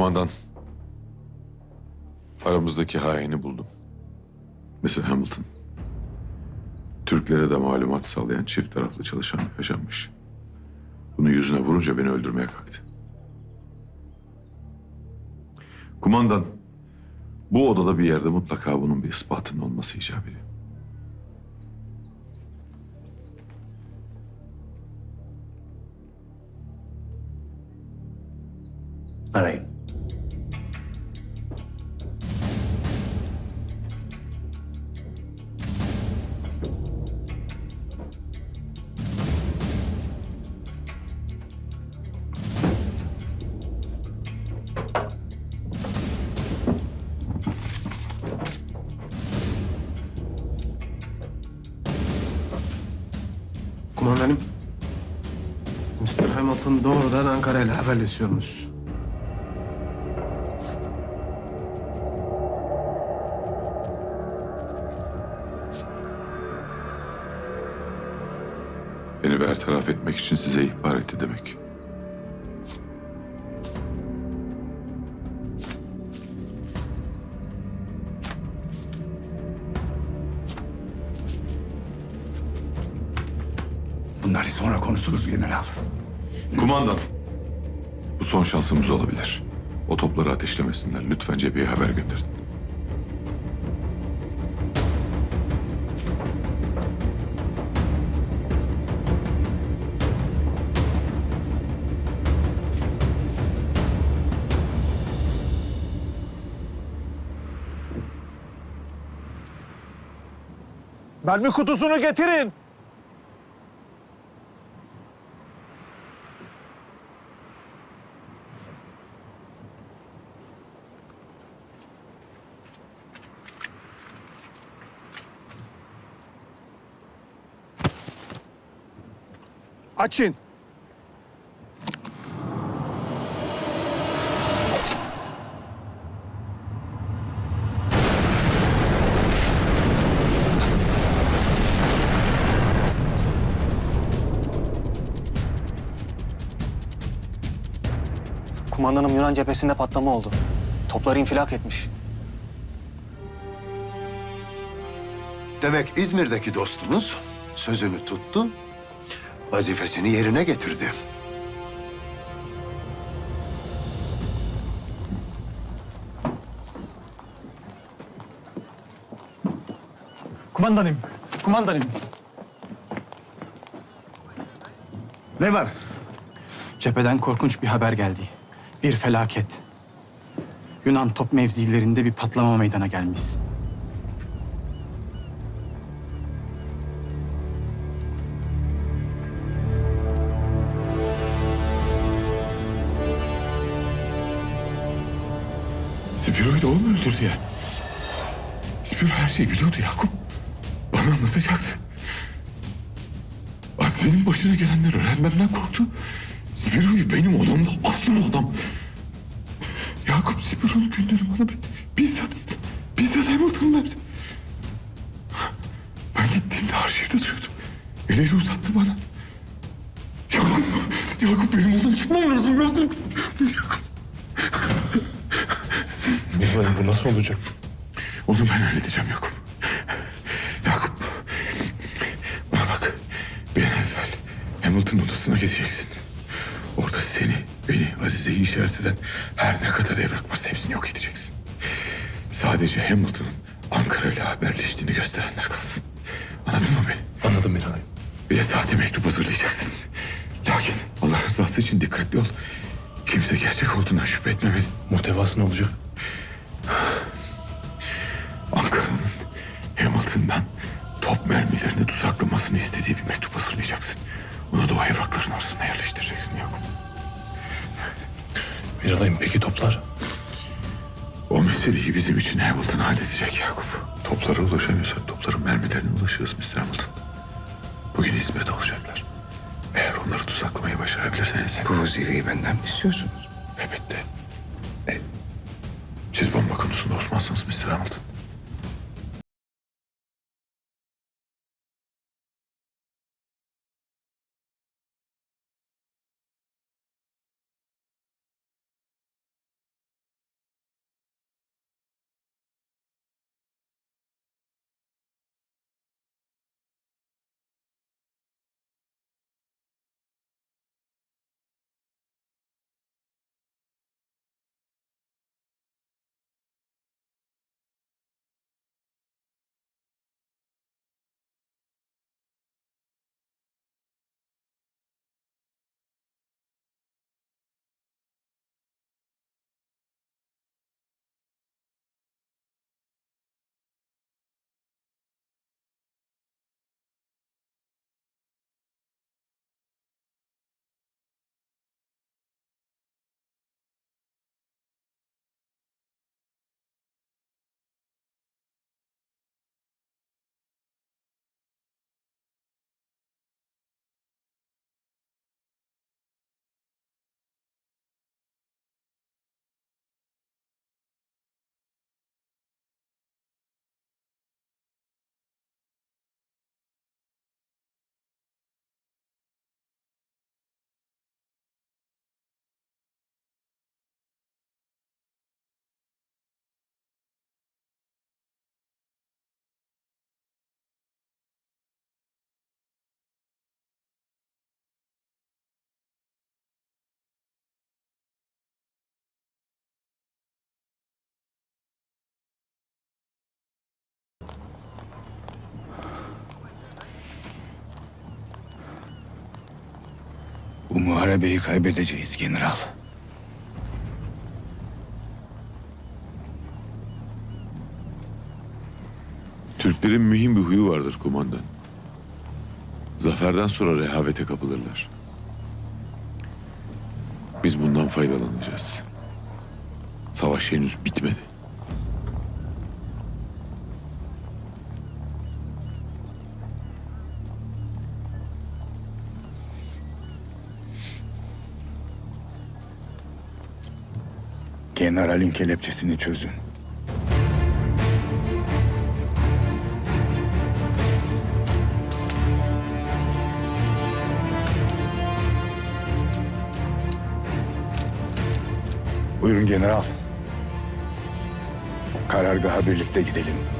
Kumandan. Aramızdaki haini buldum. Mr. Hamilton. Türklere de malumat sağlayan çift taraflı çalışan bir ajanmış. Bunu yüzüne vurunca beni öldürmeye kalktı. Kumandan, bu odada bir yerde mutlaka bunun bir ispatının olması icap ediyor. Arayın. Kumandanım. Mr. Hamilton doğrudan Ankara ile haberleşiyormuş. Beni bertaraf etmek için size ihbar etti demek. Bunları sonra konuşuruz general. Kumandan. Bu son şansımız olabilir. O topları ateşlemesinler. Lütfen cepheye haber gönderin. Mermi kutusunu getirin. Açın. Kumandanım Yunan cephesinde patlama oldu. Toplar infilak etmiş. Demek İzmir'deki dostumuz sözünü tuttu, vazifesini yerine getirdi. Kumandanım. Kumandanım. Ne var? Cepheden korkunç bir haber geldi. Bir felaket. Yunan top mevzilerinde bir patlama meydana gelmiş. Spiro'yu da o mu öldürdü ya? Spiro her şeyi biliyordu Yakup. Bana anlatacaktı. Aslı'nın başına gelenler öğrenmemden korktu. Spiro'yu benim odamda aslı bu adam. Yakup Spiro'nun günleri bana bi- bizzat, bizzat Hamilton verdi. Ben gittiğimde arşivde duruyordum. Elleri uzattı bana. Yakup, Yakup benim odamı çıkmam lazım Yakup. Kumandanım bu nasıl olacak? Onu ben halledeceğim Yakup. Yakup. Bana bak. Bir an evvel Hamilton odasına gideceksin. Orada seni, beni, Azize'yi işaret eden her ne kadar evrak varsa hepsini yok edeceksin. Sadece Hamilton'ın Ankara ile haberleştiğini gösterenler kalsın. Anladın mı beni? Anladım Miralay. Bir de sahte mektup hazırlayacaksın. Lakin Allah rızası için dikkatli ol. Kimse gerçek olduğundan şüphe etmemeli. Muhtevası ne olacak? Hamilton'dan top mermilerini tuzaklamasını istediği bir mektup hazırlayacaksın. Onu da o evrakların arasına yerleştireceksin Yakup. Miralay'ım peki toplar? O meseleyi bizim için Hamilton halledecek Yakup. Toplara ulaşamıyorsak topların mermilerine ulaşırız Mr. Hamilton. Bugün İzmir'de olacaklar. Eğer onları tuzaklamayı başarabilirseniz... Bu vazifeyi benden mi istiyorsunuz? Elbette. E, siz bomba konusunda Osman'sınız Mr. Hamilton. Bu muharebeyi kaybedeceğiz general. Türklerin mühim bir huyu vardır kumandan. Zaferden sonra rehavete kapılırlar. Biz bundan faydalanacağız. Savaş henüz bitmedi. Generalin kelepçesini çözün. Buyurun general. Karargaha birlikte gidelim.